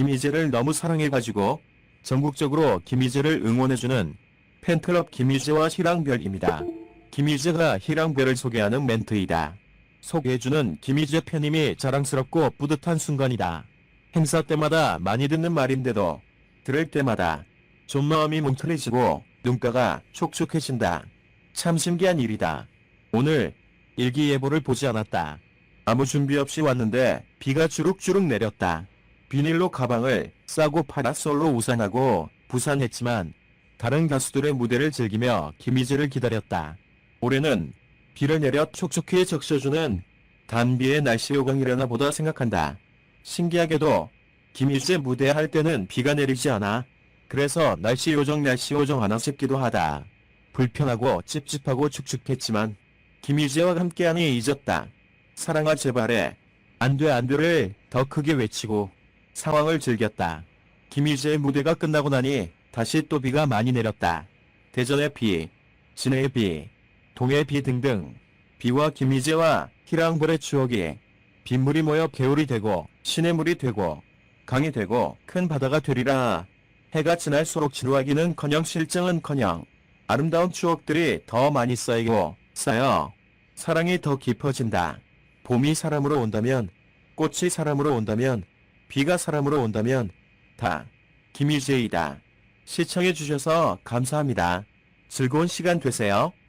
김희재를 너무 사랑해가지고 전국적으로 김희재를 응원해주는 팬클럽 김희재와 희랑별입니다. 김희재가 희랑별을 소개하는 멘트이다. 소개해주는 김희재 팬님이 자랑스럽고 뿌듯한 순간이다. 행사 때마다 많이 듣는 말인데도 들을 때마다 좀 마음이 뭉클해지고 눈가가 촉촉해진다. 참 신기한 일이다. 오늘 일기예보를 보지 않았다. 아무 준비 없이 왔는데 비가 주룩주룩 내렸다. 비닐로 가방을 싸고 파라솔로 우산하고 부산했지만 다른 가수들의 무대를 즐기며 김희재를 기다렸다. 올해는 비를 내려 촉촉히 적셔주는 단비의 날씨 요강이려나 보다 생각한다. 신기하게도 김희재 무대 할 때는 비가 내리지 않아. 그래서 날씨 요정 날씨 요정 하나 싶기도 하다. 불편하고 찝찝하고 축축했지만 김희재와 함께하니 잊었다. 사랑아 제발해. 안돼 안돼를 더 크게 외치고 상황을 즐겼다. 김희재의 무대가 끝나고 나니 다시 또 비가 많이 내렸다. 대전의 비, 진해의 비, 동해의 비 등등 비와 김희재와 희랑벌의 추억이 빗물이 모여 개울이 되고 시냇물이 되고 강이 되고 큰 바다가 되리라. 해가 지날수록 지루하기는커녕 실증은커녕 아름다운 추억들이 더 많이 쌓이고 쌓여 사랑이 더 깊어진다. 봄이 사람으로 온다면 꽃이 사람으로 온다면 비가 사람으로 온다면 다 김희재이다. 시청해주셔서 감사합니다. 즐거운 시간 되세요.